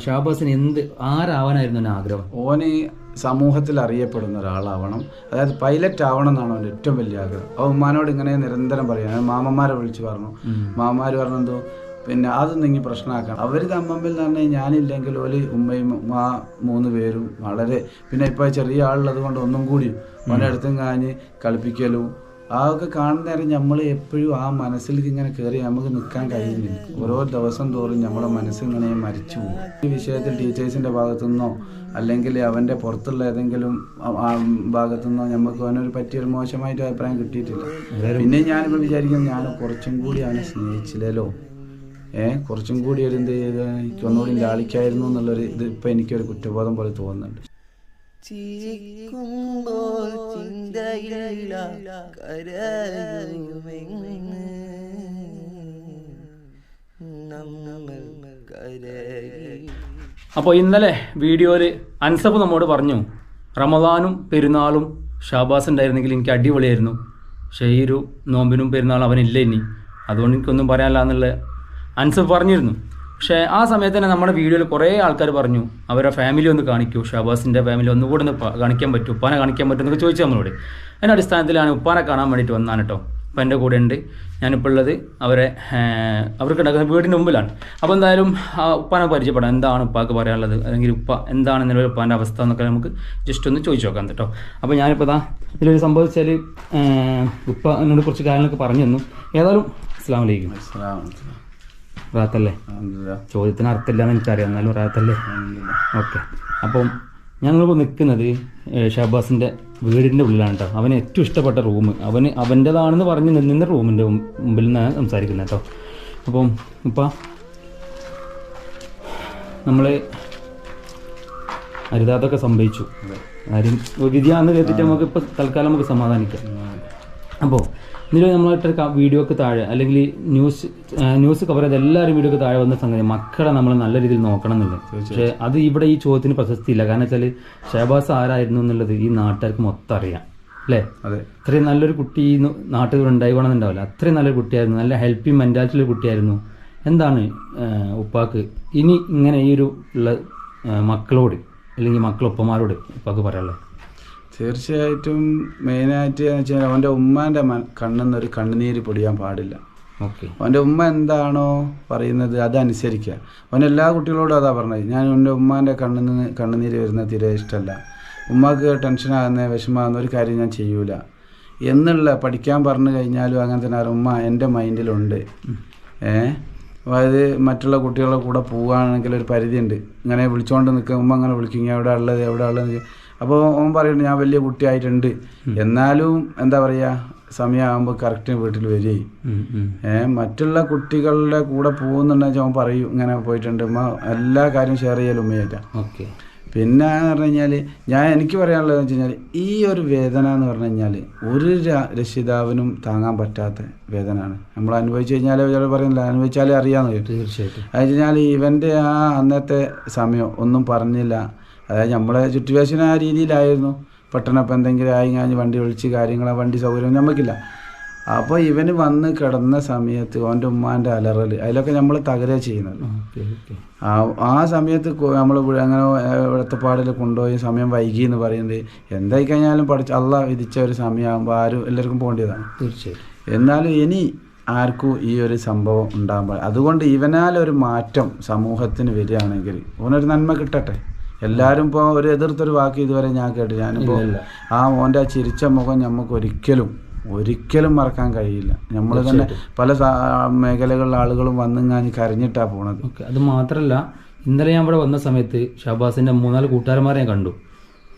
ഷാബാസിന് എന്ത് ആരാവാനായിരുന്നു ആഗ്രഹം? ഓന് സമൂഹത്തിൽ അറിയപ്പെടുന്ന ഒരാളാവണം. അതായത് പൈലറ്റ് ആവണം എന്നാണ് അവന്റെ ഏറ്റവും വലിയ ആഗ്രഹം. അവൻ ഉമ്മാനോട് ഇങ്ങനെ നിരന്തരം പറയാം മാമന്മാരെ വിളിച്ച് പറഞ്ഞു. മാമന്മാർ പറഞ്ഞു എന്തോ പിന്നെ അതൊന്നും ഇനി പ്രശ്നമാക്കണം അവർ തമ്മിൽ തന്നെ ഞാനില്ലെങ്കിൽ ഒരു ഉമ്മയും ആ മൂന്ന് പേരും വളരെ പിന്നെ ഇപ്പോൾ ചെറിയ ആളുള്ളത് കൊണ്ട് ഒന്നും കൂടി ഓനെ അടുത്തും കാഞ്ഞ് കളിപ്പിക്കലും അതൊക്കെ കാണുന്ന നേരം നമ്മൾ എപ്പോഴും ആ മനസ്സിലേക്ക് ഇങ്ങനെ കയറി നമുക്ക് നിൽക്കാൻ കഴിയുന്നില്ല. ഓരോ ദിവസം തോറും നമ്മുടെ മനസ്സിങ്ങനെ മരിച്ചു പോകും. ഈ വിഷയത്തിൽ ടീച്ചേഴ്സിന്റെ ഭാഗത്തു നിന്നോ അല്ലെങ്കിൽ അവന്റെ പുറത്തുള്ള ഏതെങ്കിലും ആ- ആ ഭാഗത്തു നിന്നോ നമുക്ക് അവനൊരു പറ്റിയൊരു മോശമായിട്ട് അഭിപ്രായം കിട്ടിയിട്ടില്ല. പിന്നെ ഞാനിപ്പോൾ വിചാരിക്കുന്നു ഞാൻ കുറച്ചും കൂടി അവനെ സ്നേഹിച്ചില്ലല്ലോ. ഏഹ് കുറച്ചും കൂടി ഒരു എന്ത് ചെയ്ത് എനിക്ക് ഒന്നുകൂടി ലാളിക്കായിരുന്നു എന്നുള്ളൊരു ഇത് ഇപ്പം എനിക്കൊരു കുറ്റബോധം പോലെ തോന്നുന്നുണ്ട്. ചിരിക്കുമ്പോൾ അപ്പോൾ ഇന്നലെ വീഡിയോയിൽ അൻസബ് നമ്മോട് പറഞ്ഞു റമദാനും പെരുന്നാളും ഷാബാസ് ഉണ്ടായിരുന്നെങ്കിൽ എനിക്ക് അടിപൊളിയായിരുന്നു. പക്ഷേ ഈ ഒരു നോമ്പിനും പെരുന്നാളും അവനില്ല ഇനി? അതുകൊണ്ട് എനിക്കൊന്നും പറയാനില്ല എന്നുള്ള അൻസബ് പറഞ്ഞിരുന്നു. പക്ഷേ ആ സമയത്ത് തന്നെ നമ്മുടെ വീഡിയോയിൽ കുറേ ആൾക്കാർ പറഞ്ഞു അവരുടെ ഫാമിലി ഒന്ന് കാണിക്കൂ ഷാബാസിന്റെ ഫാമിലി ഒന്നുകൂടെ ഒന്ന് കാണിക്കാൻ പറ്റും ഉപ്പാനെ കാണിക്കാൻ പറ്റും എന്നൊക്കെ ചോദിച്ചു നമ്മളോട്. അതിന്റെ അടിസ്ഥാനത്തിലാണ് ഉപ്പാനെ കാണാൻ വേണ്ടിയിട്ട് വന്നാണ് കേട്ടോ അപ്പം എന്റെ കൂടെ ഉണ്ട് ഞാനിപ്പോൾ ഉള്ളത് അവരെ അവർക്ക് ഉണ്ടാക്കുന്ന വീടിന്റെ മുമ്പിലാണ്. അപ്പോൾ എന്തായാലും ഉപ്പാനെ പരിചയപ്പെടാം എന്താണ് ഉപ്പാക്ക് പറയാനുള്ളത് അല്ലെങ്കിൽ ഉപ്പ എന്താണ് നിലവിൽ ഉപ്പാന്റെ അവസ്ഥ എന്നൊക്കെ നമുക്ക് ജസ്റ്റ് ഒന്ന് ചോദിച്ചു നോക്കാം കേട്ടോ അപ്പോൾ ഞാനിപ്പോൾ ഇതാ ഇതിലൊരു സംഭവിച്ചാൽ ഉപ്പ എന്നോട് കുറച്ച് കാര്യങ്ങളൊക്കെ പറഞ്ഞു തന്നു. ഏതായാലും അസ്സാം വലൈക്കും റാത്തല്ലേ. ചോദ്യത്തിന് അർത്ഥമില്ല എന്ന് എനിക്കറിയാം. എന്നാലും റാത്തല്ലേ. ഓക്കെ. അപ്പം ഞങ്ങളിപ്പോൾ നിൽക്കുന്നത് ഷഹബാസിന്റെ വീടിന്റെ ഉള്ളിലാണ് കേട്ടോ അവന് ഏറ്റവും ഇഷ്ടപ്പെട്ട റൂം. അവന് അവന്റെതാണെന്ന് പറഞ്ഞ് നിന്ന റൂമിന്റെ മുമ്പിൽ നിന്നാണ് സംസാരിക്കുന്നത് കേട്ടോ അപ്പം ഇപ്പം നമ്മൾ അരുതാതൊക്കെ സംഭവിച്ചു. ആരും വിധിയാന്ന് കേട്ടിട്ട് നമുക്ക് ഇപ്പം തൽക്കാലം നമുക്ക് സമാധാനിക്കാം. അപ്പോൾ ഇതിൽ നമ്മളായിട്ട് വീഡിയോക്ക് താഴെ അല്ലെങ്കിൽ ന്യൂസ് ന്യൂസ് കവർ ചെയ്ത് എല്ലാവരും വീഡിയോക്ക് താഴെ വന്ന സംഗതി മക്കളെ നമ്മൾ നല്ല രീതിയിൽ നോക്കണം എന്നുള്ളത് പക്ഷേ അത് ഇവിടെ ഈ ചോദ്യത്തിന് പ്രസക്തിയില്ല കാരണം വെച്ചാൽ ഷഹബാസ് ആരായിരുന്നു എന്നുള്ളത് ഈ നാട്ടുകാർക്ക് മൊത്തം അറിയാം. അല്ലേ? അതെ. അത്രയും നല്ലൊരു കുട്ടി ഈ നാട്ടിൽ ഉണ്ടായിക്കോണമെന്നുണ്ടാവില്ല അത്രയും നല്ലൊരു കുട്ടിയായിരുന്നു. നല്ല ഹെൽപ്പിംഗ് മെന്റാലിറ്റിയുള്ള കുട്ടിയായിരുന്നു. എന്താണ് ഉപ്പാക്ക്? ഇനി ഇങ്ങനെ ഈ ഒരു ഉള്ള മക്കളോട് അല്ലെങ്കിൽ മക്കളൊപ്പമാരോട് ഉപ്പാക്ക് പറയാനുള്ളത്? തീർച്ചയായിട്ടും മെയിനായിട്ട് എന്ന് വെച്ചാൽ അവന്റെ ഉമ്മാന്റെ കണ്ണിൽ ഒരു കണ്ണുനീര് പൊടിയാൻ പാടില്ല. ഓക്കെ. അവന്റെ ഉമ്മ എന്താണോ പറയുന്നത് അതനുസരിക്കുക. അവൻ എല്ലാ കുട്ടികളോടും അതാ പറഞ്ഞത്. ഞാൻ എന്റെ ഉമ്മാന്റെ കണ്ണിൽ നിന്ന് കണ്ണുനീര് വരുന്നത് തീരെ ഇഷ്ടമല്ല. ഉമ്മാക്ക് ടെൻഷനാകുന്ന വിഷമാകുന്ന ഒരു കാര്യം ഞാൻ ചെയ്യൂല. എന്നുള്ള പഠിക്കാൻ പറഞ്ഞു കഴിഞ്ഞാലും അങ്ങനെ തന്നെ ഉമ്മ എന്റെ മൈൻഡിലുണ്ട്. ഏ? അതായത് മറ്റുള്ള കുട്ടികളുടെ കൂടെ പോവുകയാണെങ്കിൽ ഒരു പരിധിയുണ്ട്. ഇങ്ങനെ വിളിച്ചുകൊണ്ട് നിൽക്കുക ഉമ്മ അങ്ങനെ വിളിക്കും. "ഇങ്ങ് എവിടെ ഉള്ളത്? എവിടെ ഉള്ളത് അപ്പോൾ ഓൻ പറയുന്നുണ്ട് ഞാൻ വലിയ കുട്ടിയായിട്ടുണ്ട്. എന്നാലും എന്താ പറയുക സമയമാകുമ്പോൾ കറക്റ്റ് വീട്ടിൽ വരികയും ഏ മറ്റുള്ള കുട്ടികളുടെ കൂടെ പോകുന്നുണ്ടെന്ന് അവൻ പറയും ഇങ്ങനെ പോയിട്ടുണ്ട്. ഉമ്മ എല്ലാ കാര്യവും ഷെയർ ചെയ്യലും ഉമ്മയായിട്ടാണ് ഓക്കെ. പിന്നെ എന്ന് പറഞ്ഞു കഴിഞ്ഞാൽ ഞാൻ എനിക്ക് പറയാനുള്ളത് വെച്ച് കഴിഞ്ഞാൽ ഈ ഒരു വേദന എന്ന് പറഞ്ഞു കഴിഞ്ഞാൽ ഒരു രക്ഷിതാവിനും താങ്ങാൻ പറ്റാത്ത വേദനയാണ്. നമ്മൾ അനുഭവിച്ചു കഴിഞ്ഞാൽ ചില പറയുന്നില്ല അനുഭവിച്ചാലേ അറിയാമെന്ന് തീർച്ചയായിട്ടും. അത് കഴിഞ്ഞാൽ ഇവന്റെ ആ അന്നത്തെ സമയം ഒന്നും പറഞ്ഞില്ല. അതായത് നമ്മളെ ചുറ്റുവേശന ആ രീതിയിലായിരുന്നു. പെട്ടെന്ന് അപ്പം എന്തെങ്കിലും ആയി കഴിഞ്ഞ് വണ്ടി വിളിച്ച് കാര്യങ്ങൾ വണ്ടി സൗകര്യം നമുക്കില്ല. അപ്പോൾ ഇവന് വന്ന് കിടന്ന സമയത്ത് അവന്റെ ഉമ്മാന്റെ അലറൽ അതിലൊക്കെ നമ്മൾ തകരുക ചെയ്യുന്നത്. ആ സമയത്ത് നമ്മൾ അങ്ങനെ വെളുത്തപ്പാടിൽ കൊണ്ടുപോയി സമയം വൈകി എന്ന് പറയുന്നത് എന്തായി കഴിഞ്ഞാലും പഠിച്ച അള്ള വിധിച്ച ഒരു സമയമാകുമ്പോൾ ആരും എല്ലാവർക്കും പോകേണ്ടതാണ് തീർച്ചയായും എന്നാലും ഇനി ആർക്കും ഈ ഒരു സംഭവം ഉണ്ടാകാൻ പാടില്ല. അതുകൊണ്ട് ഇവനാൽ ഒരു മാറ്റം സമൂഹത്തിന് വരികയാണെങ്കിൽ ഓനൊരു നന്മ കിട്ടട്ടെ. എല്ലാവരും ഇപ്പോൾ ഒരു എതിർത്തൊരു വാക്ക് ഇതുവരെ ഞാൻ കേട്ടു ഞാനിപ്പോൾ ആ മോന്റെ ആ ചിരിച്ച മുഖം നമുക്ക് ഒരിക്കലും ഒരിക്കലും മറക്കാൻ കഴിയില്ല. നമ്മൾ തന്നെ പല മേഖലകളിലെ ആളുകളും വന്നിങ്ങാൻ കരഞ്ഞിട്ടാണ് പോണത്. ഓക്കെ അത് മാത്രമല്ല ഇന്നലെ ഞാൻ ഇവിടെ വന്ന സമയത്ത് ഷാബാസിന്റെ മൂന്നാൽ കൂട്ടുകാരന്മാരെ ഞാൻ കണ്ടു.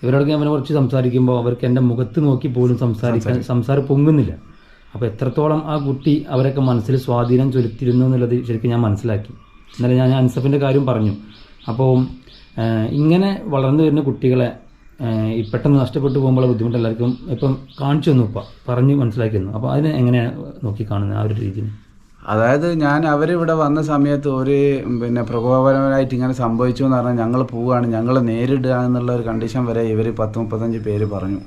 ഇവരോട് ഞാൻ കുറച്ച് സംസാരിക്കുമ്പോൾ അവർക്ക് എന്റെ മുഖത്ത് നോക്കി പോലും സംസാരിക്കാൻ സംസാരം പൊങ്ങുന്നില്ല. അപ്പോൾ എത്രത്തോളം ആ കുട്ടി അവരൊക്കെ മനസ്സിൽ സ്വാധീനം ചൊലുത്തിരുന്നു എന്നുള്ളത് ശരിക്കും ഞാൻ മനസ്സിലാക്കി. ഇന്നലെ ഞാൻ അൻസഫിന്റെ കാര്യം പറഞ്ഞു. അപ്പോൾ ഇങ്ങനെ വളർന്നു വരുന്ന കുട്ടികളെ പെട്ടെന്ന് നഷ്ടപ്പെട്ടു പോകുമ്പോൾ ബുദ്ധിമുട്ട് എല്ലാവർക്കും ഇപ്പം കാണിച്ചു തന്നു ഇപ്പം പറഞ്ഞ് മനസ്സിലാക്കി തന്നു. അപ്പോൾ അതിനെ എങ്ങനെയാണ് നോക്കി കാണുന്നത് ആ ഒരു രീതിയിൽ? അതായത് ഞാൻ അവരിവിടെ വന്ന സമയത്ത് ഒരു പിന്നെ പ്രകോപനപരമായിട്ട് ഇങ്ങനെ സംഭവിച്ചു എന്ന് പറഞ്ഞാൽ ഞങ്ങൾ പോവുകയാണ് ഞങ്ങൾ നേരിടുക എന്നുള്ള ഒരു കണ്ടീഷൻ വരെ ഇവർ പത്ത് മുപ്പത്തഞ്ച് പേര് പറഞ്ഞു.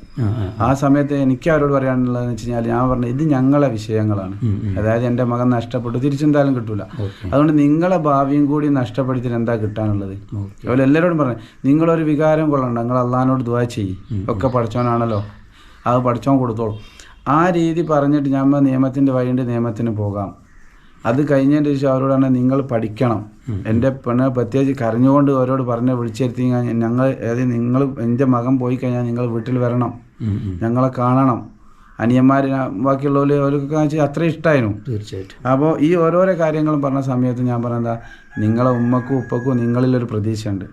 ആ സമയത്ത് എനിക്ക് അവരോട് പറയാനുള്ളതെന്ന് വെച്ച് കഴിഞ്ഞാൽ ഞാൻ പറഞ്ഞു ഇത് ഞങ്ങളെ വിഷയങ്ങളാണ്. അതായത് എന്റെ മകൻ നഷ്ടപ്പെട്ടു തിരിച്ചെന്തായാലും കിട്ടൂല. അതുകൊണ്ട് നിങ്ങളെ ഭാവിയും കൂടി നഷ്ടപ്പെടുത്തിയിട്ട് എന്താ കിട്ടാനുള്ളത്? അതുപോലെ എല്ലാവരോടും പറഞ്ഞു നിങ്ങളൊരു വികാരം കൊള്ളണ്ട നിങ്ങൾ അള്ളഹാനോട് ദുവാ ചെയ്യും. ഒക്കെ പഠിച്ചവനാണല്ലോ. അത് പഠിച്ചവൻ കൊടുത്തോളൂ. ആ രീതി പറഞ്ഞിട്ട് ഞമ്മ നിയമത്തിന്റെ വഴിയുണ്ട് നിയമത്തിന് പോകാം. അത് കഴിഞ്ഞതിന്റെ ശേഷം അവരോടാണ് നിങ്ങൾ പഠിക്കണം. എന്റെ പെണ്ണ് പ്രത്യേകിച്ച് കരഞ്ഞുകൊണ്ട് അവരോട് പറഞ്ഞ് വിളിച്ചിരുത്തി ഞങ്ങൾ അതായത് നിങ്ങൾ എന്റെ മകൻ പോയി കഴിഞ്ഞാൽ നിങ്ങൾ വീട്ടിൽ വരണം. ഞങ്ങളെ കാണണം. അനിയന്മാർ ബാക്കിയുള്ളവർ അവർക്കൊക്കെ വെച്ചാൽ അത്ര ഇഷ്ടമായിരുന്നു തീർച്ചയായിട്ടും. അപ്പോൾ ഈ ഓരോരോ കാര്യങ്ങളും പറഞ്ഞ സമയത്ത് ഞാൻ പറഞ്ഞതാ നിങ്ങളെ ഉമ്മക്കും ഉപ്പക്കും നിങ്ങളിലൊരു പ്രതീക്ഷയുണ്ട്.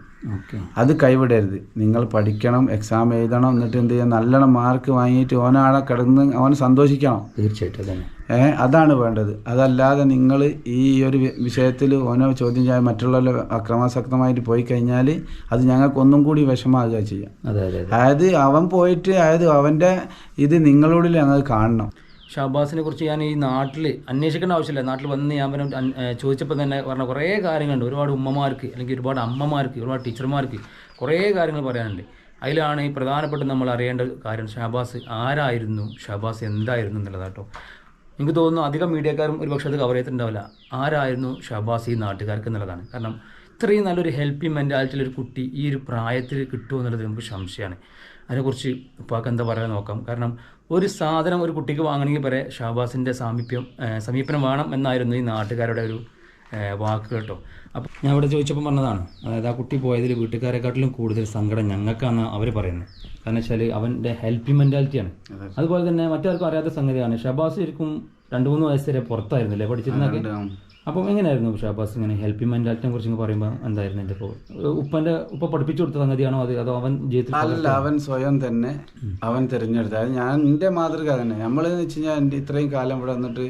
അത് കൈവിടരുത്. നിങ്ങൾ പഠിക്കണം എക്സാം എഴുതണം എന്നിട്ട് എന്ത് ചെയ്യാം? നല്ലോണം മാർക്ക് വാങ്ങിയിട്ട് ഓനാടെ കിടന്ന് അവൻ സന്തോഷിക്കണം. തീർച്ചയായിട്ടും അതാണ് വേണ്ടത്. അതല്ലാതെ നിങ്ങൾ ഈ ഒരു വിഷയത്തിൽ ഓനോ ചോദ്യം ചെയ്യാൻ മറ്റുള്ളവർ അക്രമാസക്തമായിട്ട് പോയി കഴിഞ്ഞാൽ അത് ഞങ്ങൾക്കൊന്നും കൂടി വിഷമാകുക ചെയ്യാം. അതെ അതെ അതെ. അതായത് അവൻ പോയിട്ട് അതായത് അവന്റെ ഇത് നിങ്ങളോടിൽ ഞങ്ങൾ കാണണം. ഷാബാസിനെ കുറിച്ച് ഞാൻ ഈ നാട്ടിൽ അന്വേഷിക്കേണ്ട ആവശ്യമില്ല. നാട്ടിൽ വന്ന് ഞാൻ പിന്നെ ചോദിച്ചപ്പോൾ തന്നെ പറഞ്ഞ കുറേ കാര്യങ്ങളുണ്ട്. ഒരുപാട് ഉമ്മമാർക്ക് അല്ലെങ്കിൽ ഒരുപാട് അമ്മമാർക്ക് ഒരുപാട് ടീച്ചർമാർക്ക് കുറേ കാര്യങ്ങൾ പറയാനുണ്ട്. അതിലാണ് ഈ പ്രധാനപ്പെട്ട നമ്മൾ അറിയേണ്ട കാര്യം. ഷാബാസ് ആരായിരുന്നു? ഷാബാസ് എന്തായിരുന്നു എന്നുള്ളതാട്ടോ എനിക്ക് തോന്നുന്നു അധികം മീഡിയക്കാരും ഒരു പക്ഷേ അത് കവർ ചെയ്തിട്ടുണ്ടാവില്ല. ആരായിരുന്നു ഷബാസ് ഈ നാട്ടുകാർക്ക് എന്നുള്ളതാണ്. കാരണം ഇത്രയും നല്ലൊരു ഹെൽപ്പി മെന്റാലിറ്റിയിൽ ഒരു കുട്ടി ഈ ഒരു പ്രായത്തിൽ കിട്ടുമോ എന്നുള്ളത് നമുക്ക് സംശയമാണ്. അതിനെക്കുറിച്ച് ഉപ്പാക്ക് എന്താ പറയാൻ നോക്കാം. കാരണം ഒരു സാധനം ഒരു കുട്ടിക്ക് വാങ്ങണമെങ്കിൽ വരെ ഷാബാസിന്റെ സാമീപ്യം സമീപനം വേണം എന്നായിരുന്നു ഈ നാട്ടുകാരുടെ ഒരു വാക്ക് കേട്ടോ. അപ്പോൾ ഞാൻ ഇവിടെ ചോദിച്ചപ്പോൾ പറഞ്ഞതാണ് അതായത് ആ കുട്ടി പോയതിൽ വീട്ടുകാരെക്കാട്ടിലും കൂടുതൽ സങ്കടം ഞങ്ങൾക്കാണ് അവർ പറയുന്നത്. കാരണം വെച്ചാൽ അവന്റെ ഹെൽപ്പിംഗ് മെന്റാലിറ്റിയാണ് അതുപോലെ തന്നെ മറ്റാർക്കും അറിയാത്ത സംഗതിയാണ് ഷബാസ് ശരിക്കും രണ്ട് മൂന്ന് വയസ്സ് വരെ പുറത്തായിരുന്നില്ലേ പഠിച്ചിരുന്നൊക്കെ? അപ്പം എങ്ങനെയായിരുന്നു ഷാബാസ് ഇങ്ങനെ ഹെൽപ്പിംഗ് മെന്റാലിറ്റിനെ കുറിച്ച് പറയുമ്പോൾ എന്തായിരുന്നു എന്റെ ഇപ്പോൾ? ഉപ്പന്റെ ഉപ്പ പഠിപ്പിച്ചു കൊടുത്ത സംഗതിയാണോ അത്? അതോ അവൻ ജീവിതത്തിൽ അല്ല അവൻ സ്വയം തന്നെ അവൻ തിരഞ്ഞെടുത്ത അത് ഞാൻ എന്റെ മാതൃക തന്നെ. നമ്മൾ എന്ന് വെച്ച് കഴിഞ്ഞാൽ എന്റെ ഇത്രയും കാലം ഇവിടെ വന്നിട്ട്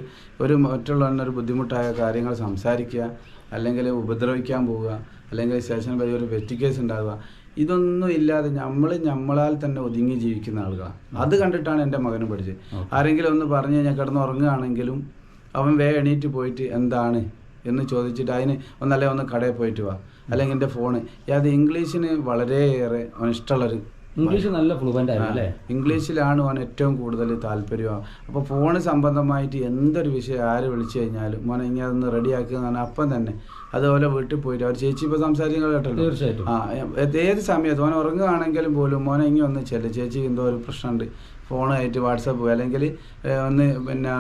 ഒരു മറ്റുള്ളവരുടെ ഒരു ബുദ്ധിമുട്ടായ കാര്യങ്ങൾ സംസാരിക്കുക അല്ലെങ്കിൽ ഉപദ്രവിക്കാൻ പോവുക അല്ലെങ്കിൽ സ്റ്റേഷൻ വഴി ഒരു വെറ്റി കേസ് ഉണ്ടാവുക ഇതൊന്നും ഇല്ലാതെ നമ്മൾ നമ്മളാൽ തന്നെ ഒതുങ്ങി ജീവിക്കുന്ന ആളുകളാണ് അത് കണ്ടിട്ടാണ് എന്റെ മകനും പഠിച്ചത്. ആരെങ്കിലും ഒന്ന് പറഞ്ഞു കഴിഞ്ഞാൽ കിടന്ന് ഉറങ്ങുകയാണെങ്കിലും അവൻ വേ എണീറ്റ് പോയിട്ട് എന്താണ് എന്ന് ചോദിച്ചിട്ട് അതിന് ഒന്നല്ലേ ഒന്ന് കടയിൽ പോയിട്ട് വാ. അല്ലെങ്കിൽ എന്റെ ഫോണ്. അത് ഇംഗ്ലീഷിന് വളരെയേറെ അവൻ ഇഷ്ടമുള്ളൊരു ഇംഗ്ലീഷ് നല്ല ഫ്ലുവന്റ് ആയിരുന്നു അല്ലേ? ഇംഗ്ലീഷിലാണ് അവൻ ഏറ്റവും കൂടുതൽ താല്പര്യം. അപ്പോൾ ഫോണ് സംബന്ധമായിട്ട് എന്തൊരു വിഷയം ആര് വിളിച്ചു കഴിഞ്ഞാലും മോനെ ഇങ്ങനെ അതൊന്ന് റെഡിയാക്കുക എന്ന് പറഞ്ഞാൽ അപ്പം തന്നെ. അതുപോലെ വീട്ടിൽ പോയിട്ട് അവർ ചേച്ചി ഇപ്പോൾ സംസാരിക്കുന്നത് കേട്ടല്ലോ? തീർച്ചയായിട്ടും. ആ ഏത് ഏത് സമയത്ത്? മോൻ ഉറങ്ങുകയാണെങ്കിലും പോലും മോനെ ഇങ്ങനെ ഒന്ന് ചെല്ല്. ചേച്ചി എന്തോ ഒരു പ്രശ്നമുണ്ട്. ഫോണായിട്ട് വാട്സപ്പ് അല്ലെങ്കിൽ ഒന്ന് പിന്നെ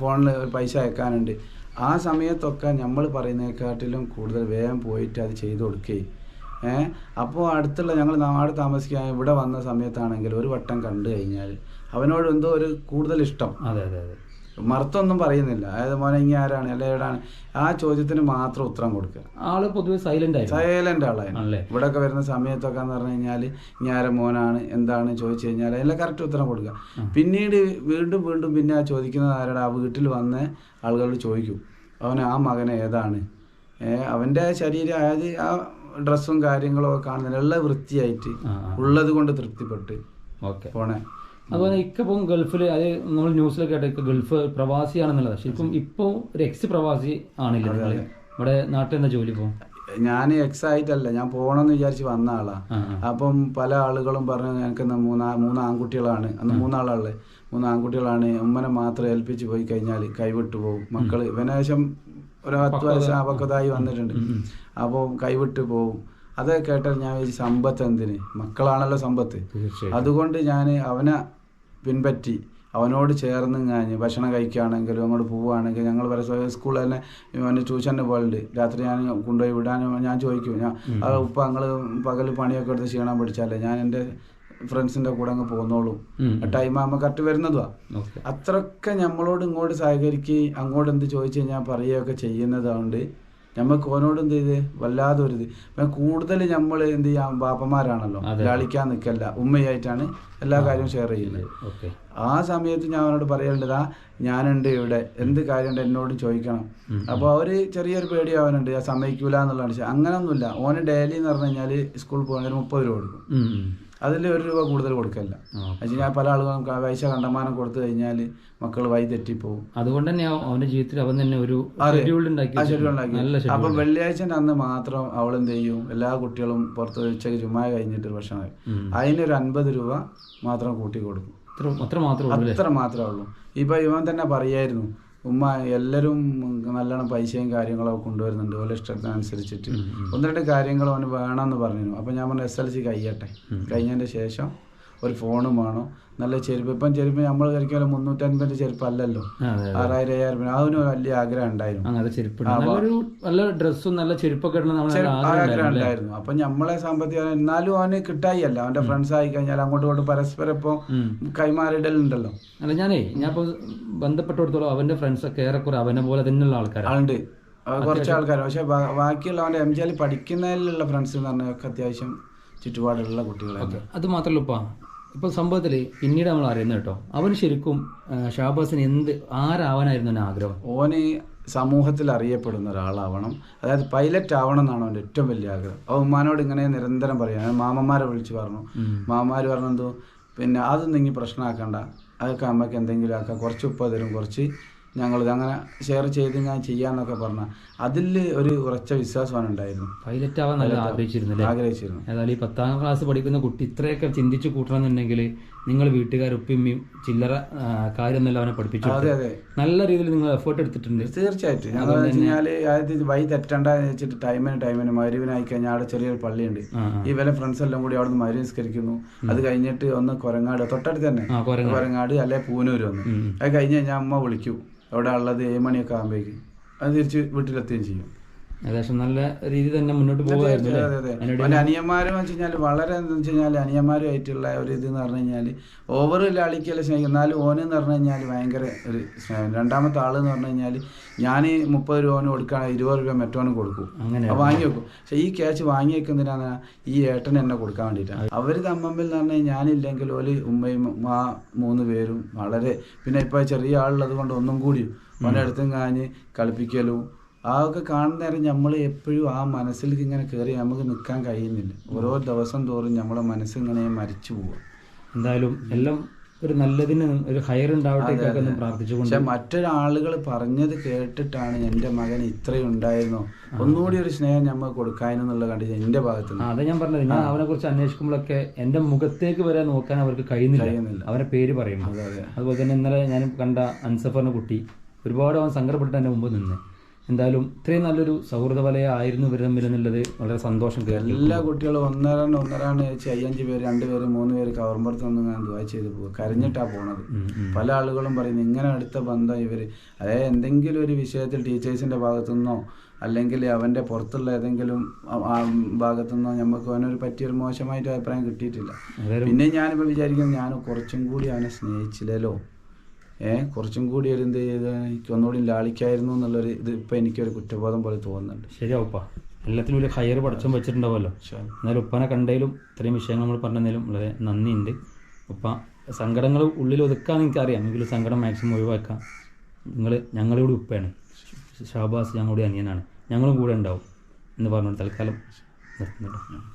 ഫോണിൽ പൈസ അയക്കാനുണ്ട്. ആ സമയത്തൊക്കെ നമ്മൾ പറയുന്നതിനെക്കാട്ടിലും കൂടുതൽ വേഗം പോയിട്ട് അത് ചെയ്തു കൊടുക്കുകയും ഏഹ് അപ്പോൾ അടുത്തുള്ള ഞങ്ങൾ നാട് താമസിക്കാൻ ഇവിടെ വന്ന സമയത്താണെങ്കിൽ ഒരു വട്ടം കണ്ടു കഴിഞ്ഞാൽ അവനോട് എന്തോ ഒരു കൂടുതൽ ഇഷ്ടം. അതെ അതെ അതെ. മറുത്തൊന്നും പറയുന്നില്ല. അതായത് മോനെ ഇങ്ങനെ ആരാണ്? അല്ലെ എവിടാണ്? ആ ചോദ്യത്തിന് മാത്രം ഉത്തരം കൊടുക്കുക. ആൾ പൊതുവെ സൈലന്റ് ആയി സൈലന്റ് ആളായിരുന്നു. ഇവിടെ ഒക്കെ വരുന്ന സമയത്തൊക്കെ എന്ന് പറഞ്ഞു കഴിഞ്ഞാൽ ഞാര മോനാണ്? എന്താണ്? ചോദിച്ചു കഴിഞ്ഞാൽ എല്ലാം കറക്റ്റ് ഉത്തരം കൊടുക്കുക. പിന്നീട് വീണ്ടും വീണ്ടും പിന്നെ ആ ചോദിക്കുന്നത് ആരുടെ? ആ വീട്ടിൽ വന്ന ആളുകളോട് ചോദിക്കും. അവന് ആ മകനെ ഏതാണ്? അവന്റെ ശരീരം അതായത് ആ ഡ്രസ്സും കാര്യങ്ങളും ഒക്കെ കാണുന്നില്ല എല്ലാം വൃത്തിയായിട്ട്. ഉള്ളത് കൊണ്ട് തൃപ്തിപ്പെട്ട് ഓക്കെ. പോണേ. അതുപോലെ ഇപ്പം ഗൾഫിൽ അത് നമ്മൾ ന്യൂസിലൊക്കെ കേട്ട ഇക്ക ഗൾഫ് പ്രവാസിയാണെന്നുള്ളത്. ശരിക്കും ഇപ്പോൾ ഒരു എക്സ് പ്രവാസി ആണില്ല നിങ്ങൾ ഇവിടെ നാട്ടിൽ എന്താ ജോലി പോകും ഞാൻ എക്സ് ആയിട്ടല്ല ഞാൻ പോകണമെന്ന് വിചാരിച്ച് വന്ന ആളാ. അപ്പം പല ആളുകളും പറഞ്ഞു ഞങ്ങൾക്ക് മൂന്നാ മൂന്ന് ആൺകുട്ടികളാണ് അന്ന് മൂന്നാളുള്ളത് മൂന്ന് ആൺകുട്ടികളാണ് ഉമ്മനെ മാത്രം ഏൽപ്പിച്ച് പോയി കഴിഞ്ഞാൽ കൈവിട്ടു പോകും മക്കൾ. ഇവനേശം ഒരു പത്ത് വയസ്സ് വന്നിട്ടുണ്ട്. അപ്പോൾ കൈവിട്ട് പോകും. അതൊക്കെ കേട്ടാൽ ഞാൻ ഈ സമ്പത്ത് എന്തിന്? മക്കളാണല്ലോ സമ്പത്ത്. അതുകൊണ്ട് ഞാൻ അവനെ പിൻപറ്റി അവനോട് ചേർന്ന് ഞാൻ ഭക്ഷണം കഴിക്കുകയാണെങ്കിലും അങ്ങോട്ട് പോവുകയാണെങ്കിലും ഞങ്ങൾ പരസ്പരം സ്കൂളിൽ തന്നെ അവന് ട്യൂഷന് പോലുണ്ട് രാത്രി ഞാൻ കൊണ്ടുപോയി വിടാൻ ഞാൻ ചോദിക്കും. ഞാൻ ഉപ്പ ഞങ്ങൾ പകൽ പണിയൊക്കെ എടുത്ത് ക്ഷീണം പിടിച്ചാലേ ഞാൻ എന്റെ ഫ്രണ്ട്സിന്റെ കൂടെ അങ്ങ് പോന്നോളും. ഉം. ടൈം ആകുമ്പോൾ കറക്റ്റ് വരുന്നതുവാ. അത്രയൊക്കെ നമ്മളോട് ഇങ്ങോട്ട് സഹകരിക്കുകയും അങ്ങോട്ട് എന്ത് ചോദിച്ചു കഴിഞ്ഞാൽ പറയുകയൊക്കെ ചെയ്യുന്നതുകൊണ്ട് നമുക്ക് ഓനോട് എന്ത് ചെയ്ത്? വല്ലാതെ ഒരു ഇത്. ഇപ്പം കൂടുതൽ നമ്മൾ എന്ത് ചെയ്യാം? ബാപ്പന്മാരാണല്ലോ. അതെ. ലാളിക്കാൻ നിൽക്കല്ല ഉമ്മയായിട്ടാണ് എല്ലാ കാര്യവും ഷെയർ ചെയ്യുന്നത്. ആ സമയത്ത് ഞാൻ അവനോട് പറയേണ്ടതാ ഞാനുണ്ട് ഇവിടെ. എന്ത് കാര്യമുണ്ട് എന്നോട് ചോദിക്കണം. അപ്പോൾ അവർ ചെറിയൊരു പേടി അവനുണ്ട് സമ്മതിക്കൂല എന്നുള്ളതാണ്. പക്ഷെ അങ്ങനൊന്നുമില്ല. ഓന് ഡെയിലി എന്ന് പറഞ്ഞു കഴിഞ്ഞാൽ സ്കൂളിൽ പോകാൻ ഒരു മുപ്പത് രൂപ കൊടുക്കും. അതിൽ ഒരു രൂപ കൂടുതൽ കൊടുക്കല്ല വെച്ചാൽ പല ആളുകളും പൈസ കണ്ടമാനം കൊടുത്തു കഴിഞ്ഞാൽ മക്കൾ വഴി തെറ്റിപ്പോവും. അതുകൊണ്ട് തന്നെ അവന്റെ ജീവിതത്തിൽ അവൻ തന്നെ ഒരു ഷെഡ്യൂൾ ഉണ്ടാക്കി അപ്പൊ വെള്ളിയാഴ്ച അന്ന് മാത്രം അവൾ എന്ത് ചെയ്യും എല്ലാ കുട്ടികളും പുറത്ത് ഉച്ചയ്ക്ക് ചുമ്മാ കഴിഞ്ഞിട്ട് ഭക്ഷണം കഴിക്കും. അതിനൊരു അൻപത് രൂപ മാത്രം കൂട്ടി കൊടുക്കും. അത്ര മാത്രമേ ഉള്ളൂ. ഇപ്പൊ ഇവൻ തന്നെ പറയായിരുന്നു ഉമ്മ എല്ലാവരും നല്ലോണം പൈസയും കാര്യങ്ങളൊക്കെ കൊണ്ടുവരുന്നുണ്ട്. ഓരോ ഇഷ്ടത്തിനനുസരിച്ചിട്ട്. ഒന്ന് രണ്ട് കാര്യങ്ങൾ അവന് വേണമെന്ന് പറഞ്ഞിരുന്നു. അപ്പോൾ ഞാൻ പറഞ്ഞു എസ് എൽ സി കഴിയട്ടെ. കഴിഞ്ഞതിന്റെ ശേഷം ഒരു ഫോണും വേണം. നല്ല ചെരുപ്പ്. ഇപ്പം ചെരുപ്പ് നമ്മൾ കഴിക്കാൻ മുന്നൂറ്റൻപതിന്റെ ചെരുപ്പ് അല്ലല്ലോ. ആറായിരം അയ്യായിരം അതിന് വലിയ ആഗ്രഹം ഉണ്ടായിരുന്നു. നല്ല ഡ്രസ്സും നല്ല ചെരുപ്പൊക്കെ ആഗ്രഹം ഉണ്ടായിരുന്നു? അപ്പൊ നമ്മളെ സാമ്പത്തിക എന്നാലും അവന് കിട്ടായി അല്ല അവന്റെ ഫ്രണ്ട്സ് ആയി കഴിഞ്ഞാൽ അങ്ങോട്ടും ഇങ്ങോട്ടും പരസ്പരം ഇപ്പൊ കൈമാറിയിടലുണ്ടല്ലോ അല്ല ഞാനേ ഞാൻ ഇപ്പൊ ബന്ധപ്പെട്ടിടത്തോളം അവന്റെ ഫ്രണ്ട്സ് ഒക്കെ ഏറെക്കുറെ അവനെ പോലെ തന്നെയുള്ള ആൾക്കാരുണ്ട് കുറച്ച് ആൾക്കാർ പക്ഷെ ബാക്കിയുള്ള അവന്റെ എം ജിയിൽ പഠിക്കുന്നതിലുള്ള ഫ്രണ്ട്സ് എന്ന് പറഞ്ഞാൽ അത്യാവശ്യം ചുറ്റുപാടുള്ള കുട്ടികളാണ്. അത് മാത്രമല്ല ഉപ്പ ഇപ്പൊ സംഭവത്തിൽ പിന്നീട് നമ്മൾ അറിയുന്നത് കേട്ടോ അവൻ ശരിക്കും ഷാബാസിന് എന്ത് ആരാവാനായിരുന്നു അവന് ആഗ്രഹം? ഓന് സമൂഹത്തിൽ അറിയപ്പെടുന്ന ഒരാളാവണം. അതായത് പൈലറ്റ് ആവണം എന്നാണ് അവന്റെ ഏറ്റവും വലിയ ആഗ്രഹം. അവൻ ഉമ്മാനോട് ഇങ്ങനെ നിരന്തരം പറയാം. മാമന്മാരെ വിളിച്ച് പറഞ്ഞു. മാമന്മാർ പറഞ്ഞെന്തോ പിന്നെ അതൊന്നും ഇനി പ്രശ്നമാക്കണ്ട. അതൊക്കെ അമ്മയ്ക്ക് എന്തെങ്കിലും ആക്കാം. കുറച്ച് ഉപ്പ തരും കുറച്ച് ഞങ്ങളിത് അങ്ങനെ ഷെയർ ചെയ്ത് ഞാൻ ചെയ്യാന്നൊക്കെ പറഞ്ഞ അതിൽ ഒരു ഉറച്ച വിശ്വാസമാണ് ഉണ്ടായിരുന്നു. പൈലറ്റ് ആവാൻ നല്ല ആഗ്രഹിച്ചിരുന്നില്ലേ ആഗ്രഹിച്ചിരുന്നു ഏതായാലും ഈ പത്താം ക്ലാസ് പഠിക്കുന്ന കുട്ടി ഇത്രയൊക്കെ ചിന്തിച്ചു കൂട്ടണമെന്നുണ്ടെങ്കിൽ നിങ്ങൾ വീട്ടുകാർ ഉപ്പിമ്മയും ചില്ലറ ആ, അവനെ പഠിപ്പിച്ചു നല്ല രീതിയിൽ നിങ്ങൾ എഫേർട്ട് എടുത്തിട്ടുണ്ട്. തീർച്ചയായിട്ടും. ഞങ്ങൾ വെച്ച് വൈ അതായത് തെറ്റണ്ട എന്ന് വെച്ചിട്ട് ടൈമിന് ടൈമിന് മരുവിനായി കഴിഞ്ഞാൽ അവിടെ ചെറിയൊരു പള്ളിയുണ്ട്. ഈ വില ഫ്രണ്ട്സ് എല്ലാം കൂടി അവിടെ നിന്ന് മരുവ് നിസ്കരിക്കുന്നു. അത് കഴിഞ്ഞിട്ട് ഒന്ന് കൊരങ്ങാട് തൊട്ടടുത്ത് തന്നെ കൊരങ്ങാട്. അല്ലെ പൂനൂര് വന്നു. അത് കഴിഞ്ഞ് കഴിഞ്ഞാൽ അമ്മ വിളിക്കൂ. അവിടെ ഉള്ളത് ഏഴ് മണിയൊക്കെ ആകുമ്പോഴേക്കും അത് തിരിച്ച് വീട്ടിലെത്തുകയും ചെയ്യും. ഏകദേശം നല്ല രീതി തന്നെ മുന്നോട്ട് പോകുമായിരുന്നു അനിയന്മാരും വെച്ച് കഴിഞ്ഞാൽ വളരെ എന്താ വെച്ച് കഴിഞ്ഞാൽ അനിയന്മാരുമായിട്ടുള്ള ഒരു ഇത് എന്ന് പറഞ്ഞു കഴിഞ്ഞാൽ ഓവർ ലാളിക്കല്ല സ്നേഹിക്കും. എന്നാലും ഓന് എന്ന് പറഞ്ഞു കഴിഞ്ഞാൽ ഭയങ്കര ഒരു സ്നേഹം. രണ്ടാമത്തെ ആൾ എന്ന് പറഞ്ഞു കഴിഞ്ഞാൽ ഞാൻ മുപ്പത് രൂപ ഓന് കൊടുക്കുകയാണെങ്കിൽ ഇരുപത് രൂപ മറ്റോനും കൊടുക്കും. അങ്ങനെ വാങ്ങി വെക്കും. പക്ഷെ ഈ ക്യാഷ് വാങ്ങി വെക്കുന്നതിനാണ് ഈ ഏട്ടൻ എന്നെ കൊടുക്കാൻ വേണ്ടിയിട്ടാണ് അവർ തമ്മിൽ എന്ന് പറഞ്ഞാൽ ഞാനില്ലെങ്കിൽ ഓൽ ഉമ്മയും ആ മൂന്ന് പേരും വളരെ പിന്നെ ഇപ്പോൾ ചെറിയ ആളുള്ളത് കൊണ്ട് ഒന്നും കൂടിയും ഓന്റെ അടുത്തും കാഞ്ഞ് കളിപ്പിക്കലും അതൊക്കെ കാണുന്ന നേരം നമ്മൾ എപ്പോഴും ആ മനസ്സിലേക്ക് ഇങ്ങനെ കയറി നമുക്ക് നിൽക്കാൻ കഴിയുന്നില്ല. ഓരോ ദിവസം തോറും നമ്മളെ മനസ്സിങ്ങനെ മരിച്ചു പോവുക എന്തായാലും എല്ലാം ഒരു നല്ലതിന് ഒരു ഹയർ ഉണ്ടാവട്ടെ പ്രാർത്ഥിച്ചുകൊണ്ട് പക്ഷെ മറ്റൊരാളുകൾ പറഞ്ഞത് കേട്ടിട്ടാണ് എന്റെ മകൻ ഇത്രയും ഉണ്ടായിരുന്നോ? ഒന്നുകൂടി ഒരു സ്നേഹം നമ്മൾ കൊടുക്കാനെന്നുള്ള കണ്ടിട്ട് എന്റെ ഭാഗത്ത് അത് ഞാൻ പറഞ്ഞത്. ഞാൻ അവനെ കുറിച്ച് അന്വേഷിക്കുമ്പോഴൊക്കെ എന്റെ മുഖത്തേക്ക് വരെ നോക്കാൻ അവർക്ക് കഴിയുന്നില്ല. അവരെ പേര് പറയുന്നു. അതെ അതെ. അതുപോലെ തന്നെ ഇന്നലെ ഞാൻ കണ്ട അൻസഫറിന്റെ കുട്ടി ഒരുപാട് അവൻ സങ്കടപ്പെട്ട് എന്റെ മുമ്പ് നിന്ന്. എന്തായാലും ഇത്രയും നല്ലൊരു സൗഹൃദ വലയായിരുന്നു ഇവർ തമ്മിൽ എന്നുള്ളത് വളരെ സന്തോഷം കയറി എല്ലാ കുട്ടികളും ഒന്നരാണ് ഒന്നരാണ് വെച്ച് അയ്യഞ്ച് പേര് രണ്ട് പേര് മൂന്ന് പേര് കവർമ്പുറത്ത് നിന്ന് ഞാൻ ദുവാ ചെയ്ത് പോകും കരഞ്ഞിട്ടാ പോണത്. പല ആളുകളും പറയുന്നു ഇങ്ങനെ അടുത്ത ബന്ധം ഇവർ അതായത് എന്തെങ്കിലും ഒരു വിഷയത്തിൽ ടീച്ചേഴ്സിന്റെ ഭാഗത്തുനിന്നോ അല്ലെങ്കിൽ അവന്റെ പുറത്തുള്ള ഏതെങ്കിലും ഭാഗത്തുനിന്നോ നമുക്ക് അവനൊരു പറ്റിയൊരു മോശമായിട്ട് അഭിപ്രായം കിട്ടിയിട്ടില്ല. പിന്നെ ഞാനിപ്പോൾ വിചാരിക്കുന്നത് ഞാൻ കുറച്ചും കൂടി അവനെ സ്നേഹിച്ചില്ലല്ലോ. കുറച്ചും കൂടി ഒരു എന്ത് ചെയ്ത് എനിക്ക് ഒന്നുകൂടി ലാളിക്കായിരുന്നു എന്നുള്ളൊരു ഇത് ഇപ്പം എനിക്കൊരു കുറ്റബോധം പോലെ തോന്നുന്നുണ്ട്. ശരിയാവുപ്പ എല്ലാത്തിനും ഒരു ഹയർ പഠിച്ചും വെച്ചിട്ടുണ്ടാവുമല്ലോ. എന്നാലും ഉപ്പനെ കണ്ടതിലും ഇത്രയും വിഷയങ്ങൾ നമ്മൾ പറഞ്ഞതിലും വളരെ നന്ദിയുണ്ട്. ഉപ്പ സങ്കടങ്ങൾ ഉള്ളിൽ ഒതുക്കാന്ന് എനിക്കറിയാം. എങ്കിലും സങ്കടം മാക്സിമം ഒഴിവാക്കാം. നിങ്ങൾ ഞങ്ങളുടെ ഉപ്പയാണ്. ഷാബാസ് ഞങ്ങളുടെ അനിയനാണ്. ഞങ്ങളും കൂടെ ഉണ്ടാവും എന്ന് പറഞ്ഞുകൊണ്ട് തൽക്കാലം നിർത്തുന്നുണ്ട്.